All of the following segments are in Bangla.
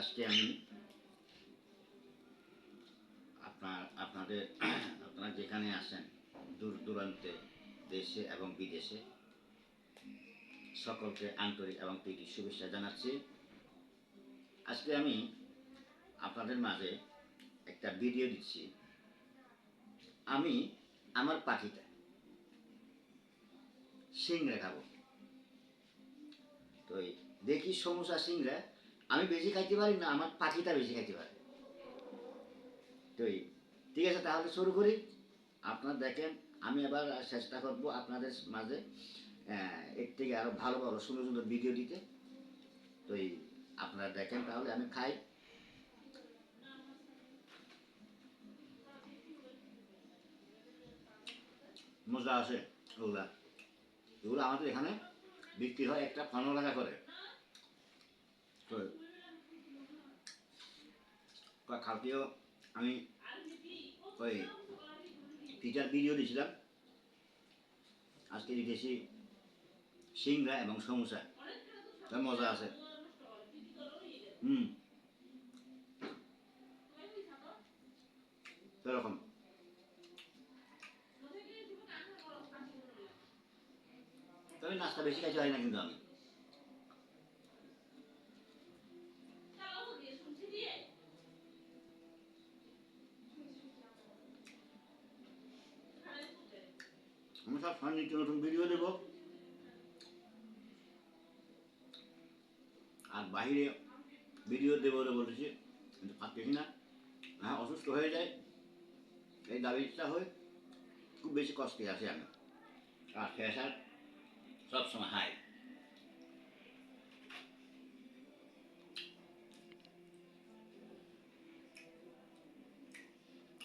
আজকে আমি আপনার, আপনাদের, আপনারা যেখানে আসেন দূর দূরান্তে, দেশে এবং বিদেশে, সকলকে আন্তরিক এবং প্রীতি শুভেচ্ছা জানাচ্ছি। আজকে আমি আপনাদের মাঝে একটা ভিডিও দিচ্ছি। আমি আমার পাখিটা, সিংড়া খাব। তো দেখি সমস্যা সিংড়া আমি বেশি খাইতে পারি না, আমার পাখিটা বেশি খাইতে পারে। তো ঠিক আছে, তাহলে শুরু করি। আপনারা দেখেন, আমি এবার চেষ্টা করব আপনাদের মাঝে এর থেকে আরও ভালো ভালো সুন্দর সুন্দর ভিডিও দিতে। তো এই, আপনারা দেখেন তাহলে আমি খাই। মজা আছে ওগুলা এগুলো আমাদের এখানে বিক্রি হয় একটা পনেরো টাকা করে। কালকেও আমি ওই পিঠার ভিডিও দিয়েছিলাম। আজকে দিতেছি সিংড়া এবং সমোসা মজা আছে। হুম। এরকম। তবে নাস্তা বেশি খাইতে হয় না কিন্তু আমি। এই দাবি ইচ্ছা হয় খুব বেশি কষ্টে আছে আমি আর প্রেশার সবসময় হাই।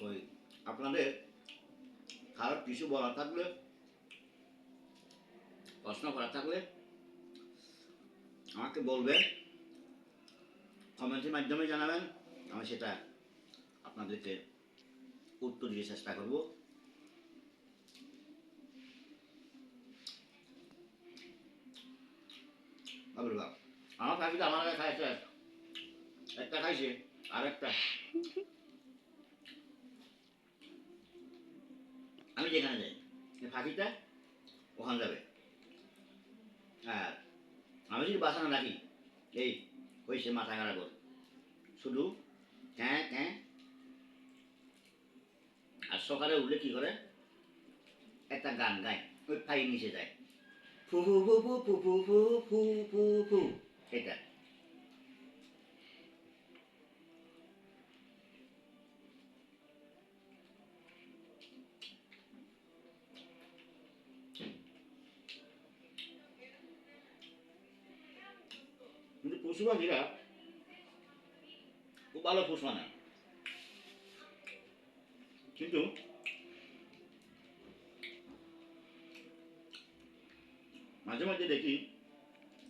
ওই আপনাদের কারোর কিছু বলা থাকলে, প্রশ্ন করা থাকলে আমাকে বলবেন, কমেন্টের মাধ্যমে জানাবেন, আমি সেটা আপনাদেরকে উত্তর দিয়ে চেষ্টা করব। আমার খাইছে একটা খাইছে আর একটা আমি যেখানে যাই পাখিটা ওখানে যাবে। আর আমি যদি বাসা না রাখি, এই হয়েছে মাথা খারাপ। শুধু হ্যাঁ ক্যাঁ আর সকালে উঠলে কি করে একটা গান গায় ওই ফাই নিচে যায় ফু ফু ফু ফু ফু ফু ফু ফু ফু ফু এটা কিন্তু পশু পাখিরা খুব ভালো পোষ মানায় কিন্তু মাঝে মাঝে দেখি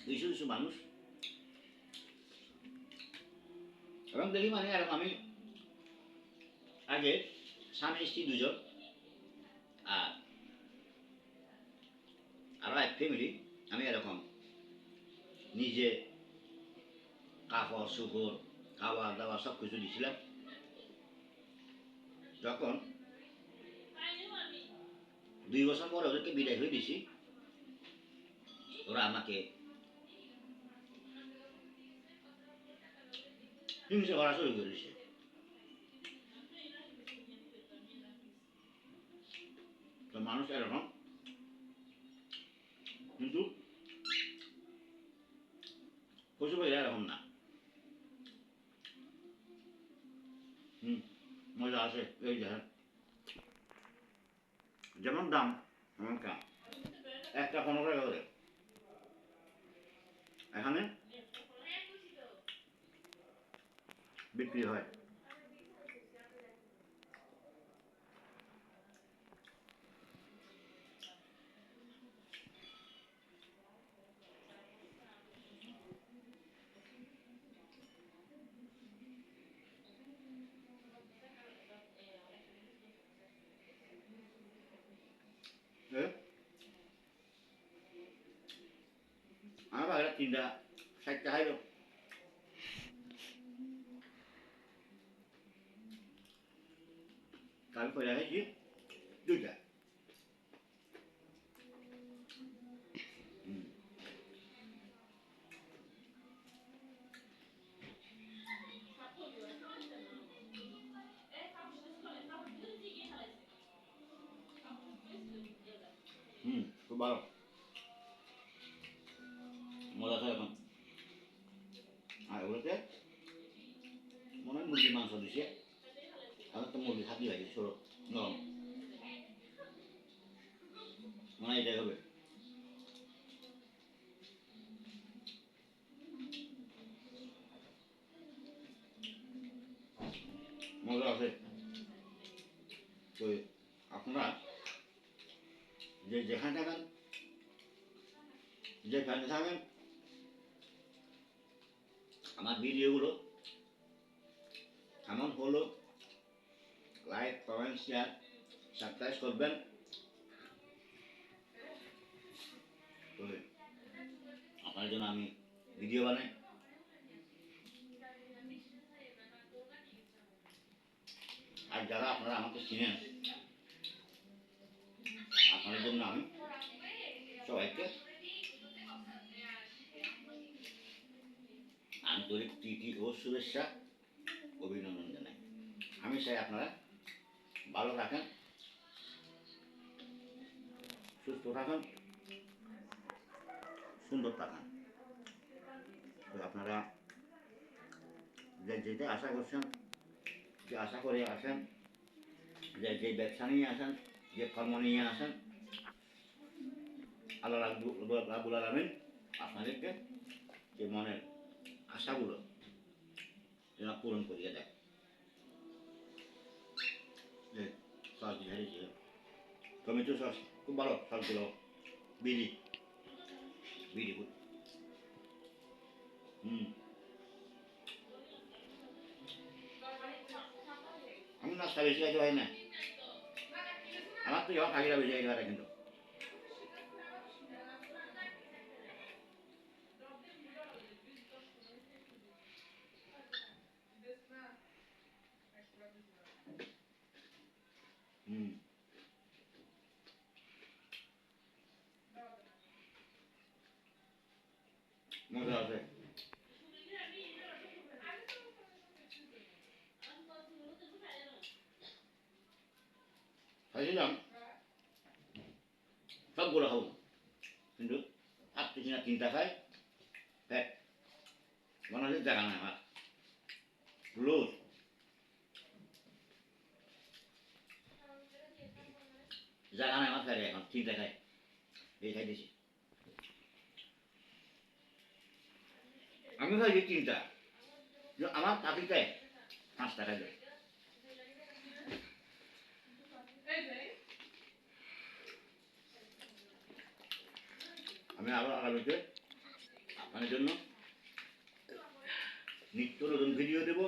কিছু কিছু মানুষ এবং দেখি মানে এরকম আমি আগে স্বামী স্ত্রী দুজন আর এক ফ্যামিলি আমি এরকম নিজে কাপড় সুপড় খাওয়া দাওয়া সব কিছু দিয়েছিলাম যখন দুই বছর পরে ওদেরকে বিদায় হয়ে দিছি, ওরা আমাকে হিংসে করা শুরু করে দিছে। তো মানুষ এরকম। কিন্তু chắc thì đã sạch trái rồi. Cái phải là hết chứ được মুরগির মাংস আর তো মুরগি হাতি লাগে ছোট। নরম মনে এটাই হবে। মজা আছে। তো আপনারা যে যেখানে থাকেন যেখানে থাকেন, আমার ভিডিওগুলো কেমন হলো, লাইক, কমেন্ট শেয়ার সাবস্ক্রাইব করবেন। আপনার জন্য আমি ভিডিও বানাই। আর যারা আপনারা আমাকে চিনেন, আপনাদের জন্য আমি সবাইকে আন্তরিক প্রীতি ও শুভেচ্ছা। অভিনন্দন জানাই। আমি চাই আপনারা ভালো থাকেন, সুস্থ থাকেন, সুন্দর থাকেন। তো আপনারা যে যেটা আশা করছেন, যে আশা করে আসেন যে যে ব্যবসা নিয়ে আসেন যে কর্ম নিয়ে আসেন আল্লাহ রাব্বুল আলমিন আপনাদেরকে যে মনের আশাগুলো যেন পূরণ করিয়ে দেয় এই সস দিয়ে হারিয়েছে টমেটো সস খুব ভালো সসগুলো বিড়ি বিড়ি খুব হুম আমি নাস্তা বেশি খাইতে পারি না আমার তো যখন থাকিরা বেশি খাইতে পারে কিন্তু হুম মজা আছে খাইছিলাম সবগুলো খাব। কিন্তু ভাবতেছি না তিনটা খাই পেট। মনে হচ্ছে জায়গা নাই আমার। জায়গা নাই আমার এখন। তিনটা খাই এই খাই আমি খাইছি তিনটা। কিন্তু আমার পাঁচ টাকা খাইছে আমি আবার আগামীতে আপনাদের জন্য নিত্য নতুন ভিডিও দেব।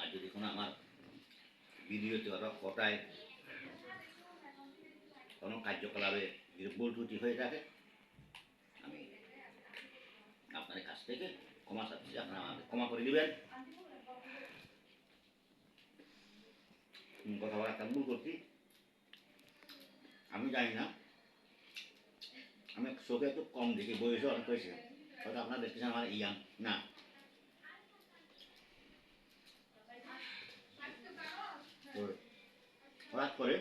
আর যদি কোনো আমার ভিডিওতে ওরা কটায় কোনো কার্যকলাপে হয়ে থাকে আমি আপনার কাছ থেকে ক্ষমা চাচ্ছি, আপনারা আমাকে ক্ষমা করে দেবেন। কথাবার্তা ভুল করছি। আমি জানি না। আমি চোখে একটু কম দেখি বয়সে অনেক হয়েছে। হয়তো আপনারা দেখতেছেন আমার ইয়াং। না। হঠাৎ করে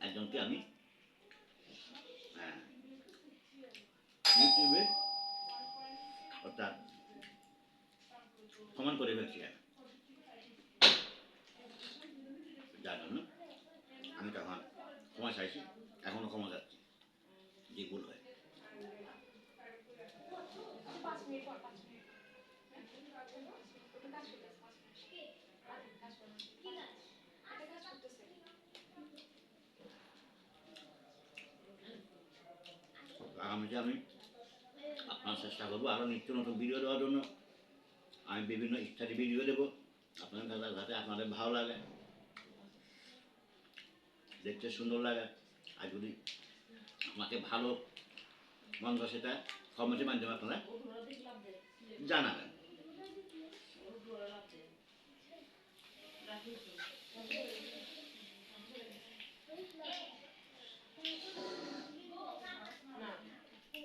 একজনকে আমি হ্যাঁ, ইউটিউবে অর্থাৎ সমান করে ফেলছি যার জন্য আমি তখন ক্ষমা চাইছি, এখনও ক্ষমা যাচ্ছি যে ভুল হয়। আগামীতে আমি আপনার চেষ্টা করব। আরও নিত্য নতুন ভিডিও দেওয়ার জন্য। আমি বিভিন্ন ইত্যাদি ভিডিও দেবো। আপনাদের কাছে যাতে আপনাদের ভালো লাগে। দেখতে সুন্দর লাগে। আর যদি আমাকে ভালো মন্দ সেটা কমেন্টের মাধ্যমে আপনারা জানাবেন।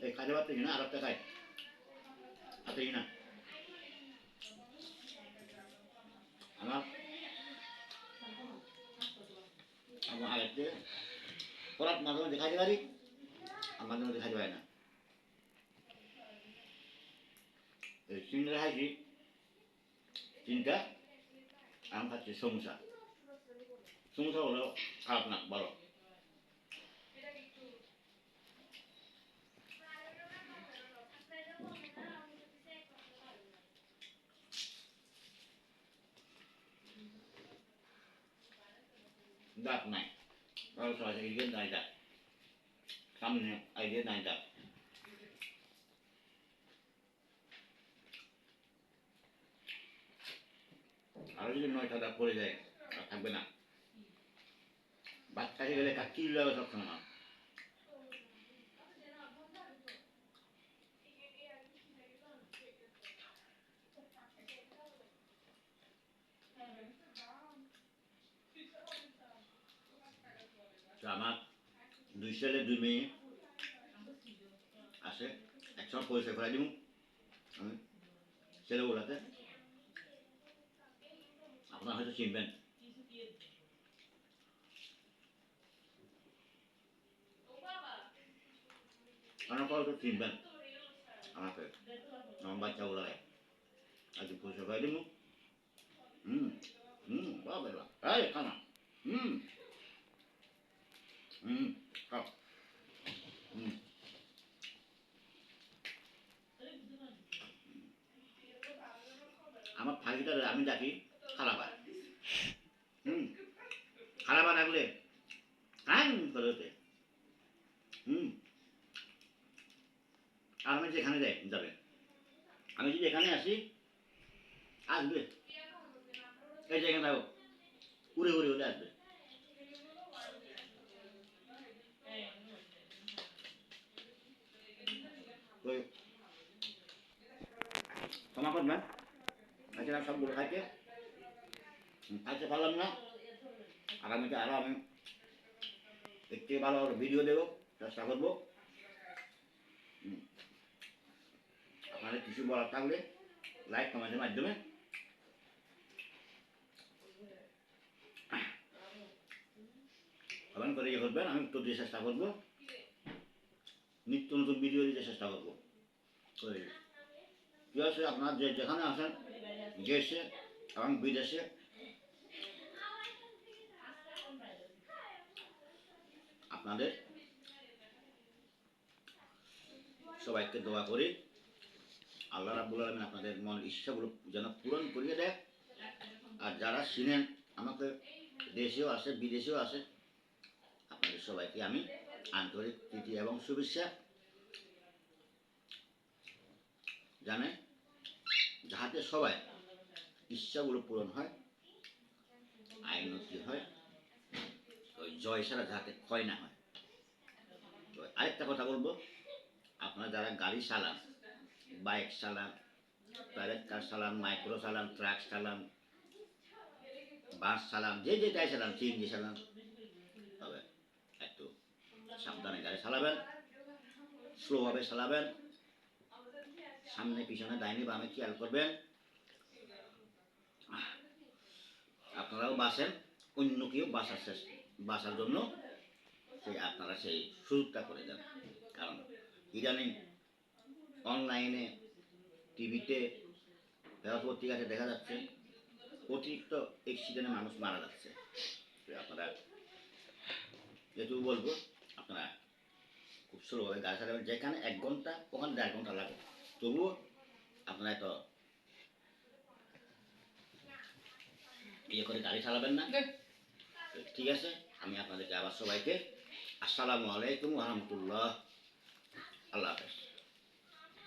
এই খাইতে পারতেছি না, আর একটা খাই। পারতেছি না আমার আমার আগেতে পরাত মাঝে মধ্যে খাইতে পারি আর মাঝে মধ্যে খাইতে পারি না এই চিংড়া খাইছি চিনটা আমি খাচ্ছি সমুসা খারাপ না ভালো দাঁত নাই ভালো সবাই এদিকে নাই দাঁত নাই দাঁত আরও যদি নয়টা দাঁত পড়ে যায় থাকবে না বাচ্চা হয়ে গেলে তার কি লাগে সবসময় আমার দুই ছেলে, দুই মেয়ে আছে। একসঙ্গে পরিচয় করে দিব আমি ছেলেগুলাতে আপনারা হয়তো চিনবেন। আপনারা হয়তো চিনবেন আমাকে। আমার বাচ্চাগুলাই আজ পরিচয় করে দিব হুম হুম, বাবা এই খানা হুম। হুম খাও হুম আমার ফাঁকিটা আমি ডাকি খালাবা হুম খালাবা ডাকলে কান করে ওঠে হুম আর আমি যেখানে যাই যাবে আমি যদি এখানে আসি আসবে এই যে এখানে থাকো উড়ে উড়ে উড়ে আসবে ওই ক্ষমা করবেন আজকে সবগুলো খাইতে। হুম, খাইতে পারলাম না। আগামীতে আরও আমি একটি ভালো ভিডিও দেবো চেষ্টা করব। আপনাদের কিছু বলার থাকলে লাইক কমেন্টের মাধ্যমে। কমেন্ট করে ইয়ে করবেন আমি উত্তর দিয়ে চেষ্টা করব। নিত্য নতুন ভিডিও দিতে চেষ্টা করব। ওই। আছে আপনার যে যেখানে আসেন দেশে এবং বিদেশে? আপনাদের? সবাইকে দোয়া করি। আল্লাহ রাবুল আলমিন আপনাদের মন ইচ্ছাগুলো যেন পূরণ করিয়ে দেয়। আর যারা শুনেন আমাকে দেশেও আসে, বিদেশেও আসে, আপনাদের সবাইকে আমি আন্তরিক প্রীতি এবং শুভেচ্ছা জানেন যাহাতে সবাই ইচ্ছাগুলো পূরণ হয় আইনতি হয় ওই জয় ছাড়া যাতে ক্ষয় না হয়। তো আরেকটা কথা বলব, আপনারা যারা গাড়ি চালান, বাইক চালান প্রাইভেট কার চালান, মাইক্রো চালান, ট্রাক চালান, বাস চালান, যে যে যেটাই চালান সিএনজি চালান, তবে একটু সাবধানে গাড়ি চালাবেন স্লোভাবে চালাবেন সামনে পিছনে ডাইনি বামে খেয়াল করবেন। আপনারাও বাসেন অন্য কেউ বাসার চেষ্টা বাসার জন্য সেই আপনারা সেই সুযোগটা করে দেন। কারণ ইদানিং অনলাইনে, টিভিতে পত্রিকাতে দেখা যাচ্ছে, অতিরিক্ত অ্যাক্সিডেন্টে মানুষ মারা যাচ্ছে। আপনারা যেটুকু বলব, আপনারা খুব স্লোভাবে গাড়ি চালাবেন। যেখানে এক ঘণ্টা, ওখানে দেড় ঘণ্টা লাগে। তবুও আপনারা তো ইয়ে করে গাড়ি চালাবেন না। ঠিক আছে আমি আপনাদেরকে আবার সবাইকে আসসালামু আলাইকুম রহমতুল্লাহ। আল্লাহ হাফেজ।